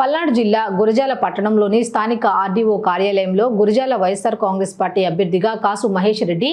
పల్నాడు జిల్లా గురజాల పట్టణంలోని స్థానిక ఆర్డీఓ కార్యాలయంలో గురజాల వైఎస్ఆర్ కాంగ్రెస్ పార్టీ అభ్యర్థిగా కాసు మహేష్ రెడ్డి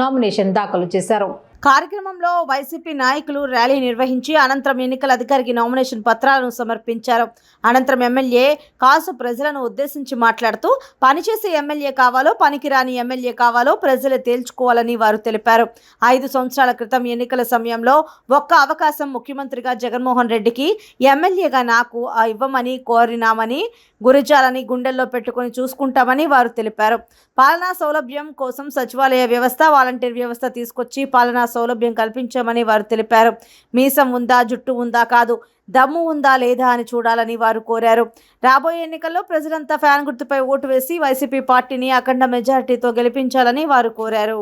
నామినేషన్ దాఖలు చేశారు. కార్యక్రమంలో వైసీపీ నాయకులు ర్యాలీ నిర్వహించి అనంతరం ఎన్నికల అధికారికి నామినేషన్ పత్రాలను సమర్పించారు. అనంతరం ఎమ్మెల్యే కాసు ప్రజలను ఉద్దేశించి మాట్లాడుతూ పనిచేసే ఎమ్మెల్యే కావాలో పనికిరాని ఎమ్మెల్యే కావాలో ప్రజలు తేల్చుకోవాలని వారు తెలిపారు. ఐదు సంవత్సరాల క్రితం ఎన్నికల సమయంలో ఒక్క అవకాశం ముఖ్యమంత్రిగా జగన్మోహన్ రెడ్డికి ఎమ్మెల్యేగా నాకు ఆ ఇవ్వమని కోరినామని గురిజాలని గుండెల్లో పెట్టుకొని చూసుకుంటామని వారు తెలిపారు. పాలనా సౌలభ్యం కోసం సచివాలయ వ్యవస్థ వాలంటీర్ వ్యవస్థ తీసుకొచ్చి పాలనా సౌలభ్యం కల్పించామని వారు తెలిపారు. మీసం ఉందా జుట్టు ఉందా కాదు దమ్ము ఉందా లేదా అని చూడాలని వారు కోరారు. రాబోయే ఎన్నికల్లో ప్రజలంతా ఫ్యాన్ గుర్తుపై ఓటు వేసి వైసీపీ పార్టీని అఖండ మెజారిటీతో గెలిపించాలని వారు కోరారు.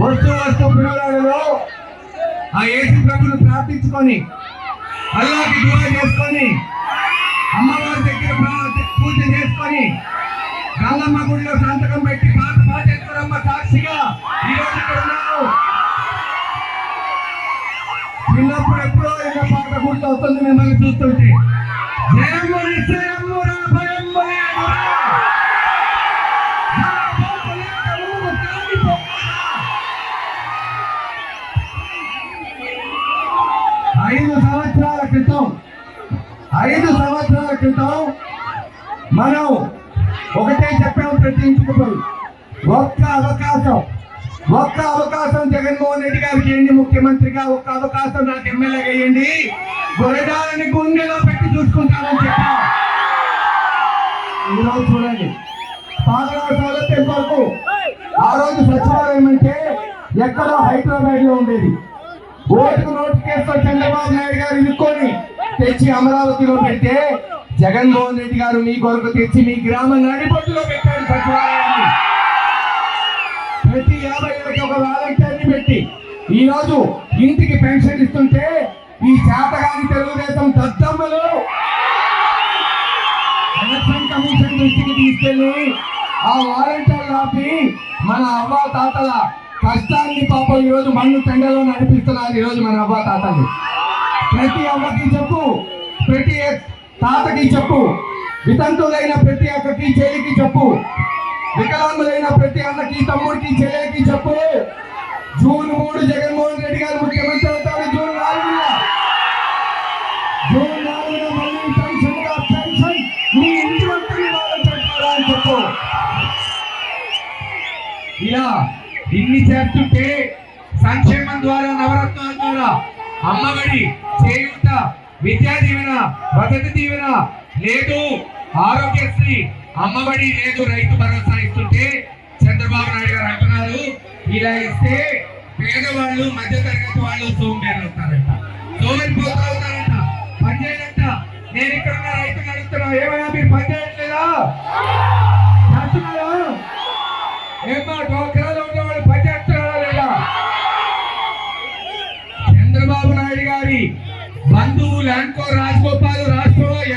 వస్తూ వస్తూ పిల్లలలో ఆ యేసు ప్రార్థించుకొని అల్లాకి దువా చేసుకొని అమ్మవారి గంగమ్మ గుడిలో సంతకం పెట్టి పాత పాటేశ్వరమ్మ సాక్షిగా ఈరోజు ఇక్కడ ఉన్నాను చిన్నప్పుడు ఎప్పుడో ఏదో పాట గుర్తొస్తుంది మిమ్మల్ని చూస్తుంటే. జయము నిశ్చయము రా. ఐదు సంవత్సరాల క్రితం ఐదు సంవత్సరాల క్రితం మనం ఒకటే చెప్పాము ప్రతి ఒక్క అవకాశం ఒక్క అవకాశం జగన్మోహన్ రెడ్డి గారికి చేయండి ముఖ్యమంత్రిగా ఒక్క అవకాశం నాకు ఎమ్మెల్యేగా వేయండి గురజాలని గుండెలో పెట్టి చూసుకుంటానని చెప్పా. ఈరోజు చూడండి. పాలనా సౌలభ్యం ఆ రోజు సచివాలయం అంటే ఎక్కడో హైదరాబాద్లో ఉండేది. ఓటుకు నోటికేస్తో చంద్రబాబు నాయుడు గారు ఇరుక్కొని తెచ్చి అమరావతిలో పెడితే జగన్మోహన్ రెడ్డి గారు మీ కొరకు తెచ్చి మీ గ్రామం నడిపొట్టులో పెట్టారు సచివాలయాన్ని. ప్రతి యాభై ఏళ్ళకి ఒక వాలంటీర్ని పెట్టి ఈ రోజు ఇంటికి పెన్షన్ ఇస్తుంటే ఈ చేతగాని తెలుగుదేశం దద్దమ్మలు. ఎలక్షన్ కమిషన్ దృష్టికి తీసుకెళ్ళి ఆ వాలంటీర్లు ఆపి మన అవ్వ తాతల కష్టాన్ని పాపం ఈ రోజు మన్ను తెండలో నడిపిస్తున్నారు ఈ రోజు మన అవ్వ తాతలు ప్రతి అవ్వకి చెప్పు ప్రతి తాతకి చెప్పు. వితంతులైన ప్రతి అక్కకి చెల్లికి చెప్పు. వికలాంగులైన ప్రతి అన్నకి తమ్ముడికి చెల్లెకి చెప్పు. జూన్ మూడు జగన్మోహన్ రెడ్డి గారు ముఖ్యమంత్రి అవుతారు. జూన్ నాలుగున. జూన్ నాలుగున మళ్ళీ పెన్షన్గా పెన్షన్. మీ ఇంటి వద్దకు వాళ్ళని పెట్టారా అని చెప్పు. ఇలా ఇన్ని చేస్తుంటే సంక్షేమం ద్వారా నవరత్నాల ద్వారా అమ్మఒడి చేయూత విద్యా దీవెన వసతి దీవెన. లేదు ఆరోగ్యశ్రీ అమ్మబడి లేదు రైతు భరోసా ఇస్తుంటే చంద్రబాబు నాయుడు గారు అంటున్నారు. ఇలా ఇస్తే పేదవాళ్ళు మధ్య తరగతి వాళ్ళు సోంబేరు అవుతారంట. సోమరి పోతా అవుతారంట పని నేను ఇక్కడ ఉన్న రైతులు అడుగుతున్నా ఏమైనా మీరు పనిచేయట్లేదా చేస్తున్నారా ఏమా డోక్రా? బంధువులు అనుకో రాజగోపాల్